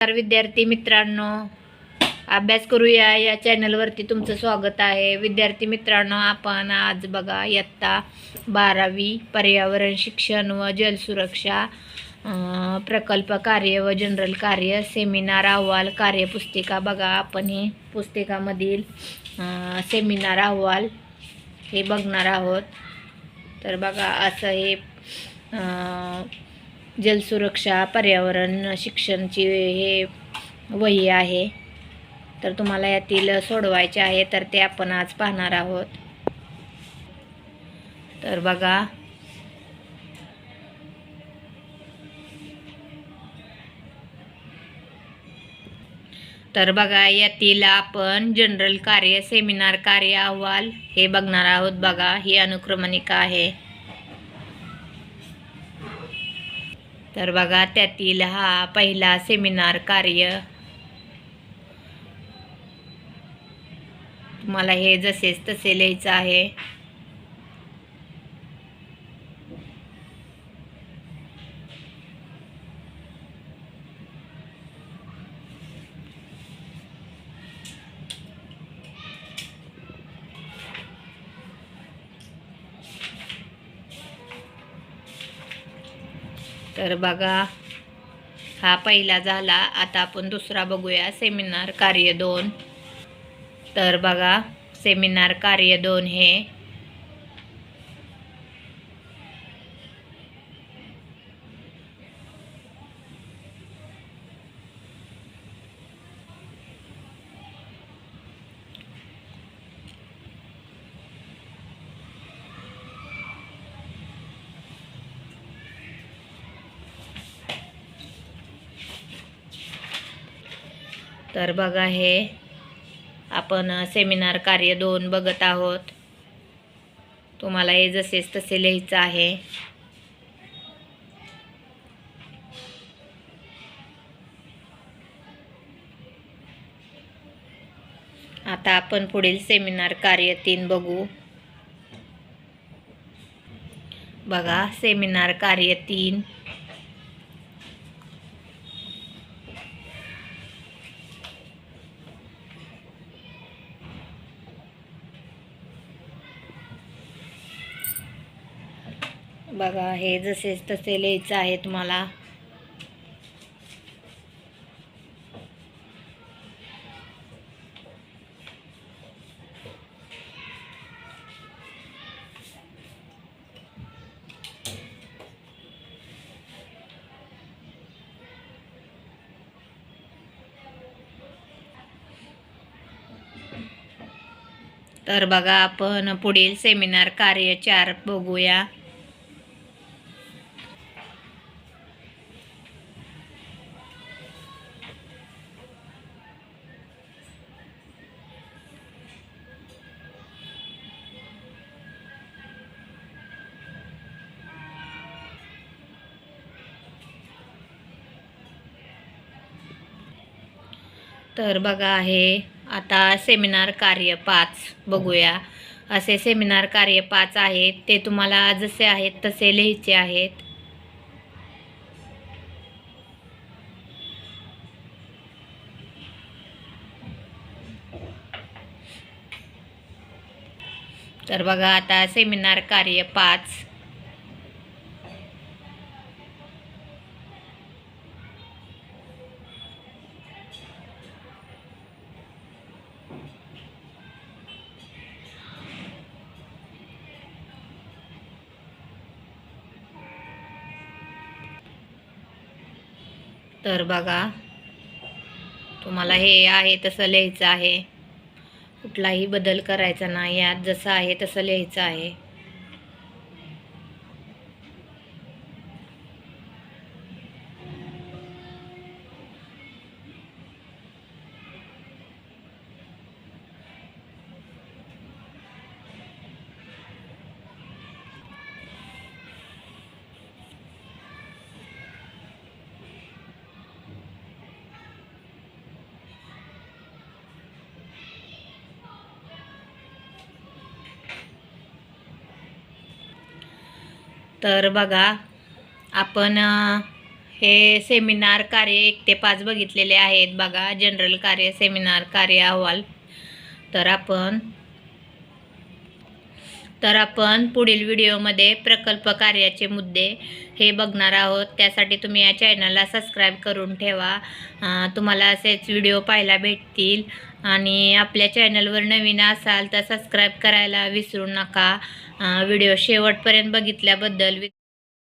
नमस्कार विद्यार्थी मित्रांनो. अभ्यास करूया. या चॅनलवरती तुमचं स्वागत आहे. विद्यार्थी मित्रांनो आपण आज बघा इयत्ता बारावी पर्यावरण शिक्षण व जलसुरक्षा प्रकल्प कार्य व जनरल कार्य सेमिनार अहवाल कार्यपुस्तिका. बघा आपण हे पुस्तिकामधील सेमिनार अहवाल हे बघणार आहोत. तर बघा असं हे जलसुरक्षा पर्यावरण शिक्षणची हे वही आहे. तर तुम्हाला यातील सोडवायचे आहे तर ते आपण आज पाहणार आहोत. तर बघा. तर बघा यातील आपण जनरल कार्य सेमिनार कार्य अहवाल हे बघणार आहोत. बघा ही अनुक्रमणिका आहे. तर बघा त्यातील हा पहिला सेमिनार कार्य. तुम्हाला हे जसेच तसे लिहायचं आहे. तर बघा हा पहिला झाला. आता आपण दुसरा बघूया. सेमिनार कार्य दोन. तर बघा सेमिनार कार्य दोन हे तर बघा हे आपण सेमिनार कार्य दोन बघत आहोत. तुम्हाला हे जसेच तसे लिहायचं आहे. आता आपण पुढील सेमिनार कार्य तीन बघू. बघा सेमिनार कार्य तीन. बघा हे जसेच तसे लिहायचं आहे तुम्हाला. तर बघा आपण पुढील सेमिनार कार्य चार बघूया. तर बघा आहे आता सेमिनार कार्य पाच बघूया. असे सेमिनार कार्य पाच आहेत ते तुम्हाला जसे आहेत तसे लिहायचे आहेत. तर बघा आता सेमिनार कार्य पाच. तर बघा तुम्हाला हे आहे तसं लिहायचं आहे. कुठलाही बदल करायचा नाही यात जसं आहे तसं लिहायचं आहे. तर बघा आपण हे सेमिनार कार्य एक ते पाच बघितलेले आहेत बघा जनरल कार्य सेमिनार कार्य अहवाल. तर आपण तर आपण पुढील व्हिडिओमध्ये प्रकल्प कार्याचे मुद्दे हे बघणार आहोत. त्यासाठी तुम्ही या चॅनलला सबस्क्राईब करून ठेवा. तुम्हाला असेच व्हिडिओ पाहायला भेटतील. आणि आपल्या चॅनलवर नवीन असाल तर सबस्क्राईब करायला विसरू नका. व्हिडिओ शेवटपर्यंत बघितल्याबद्दल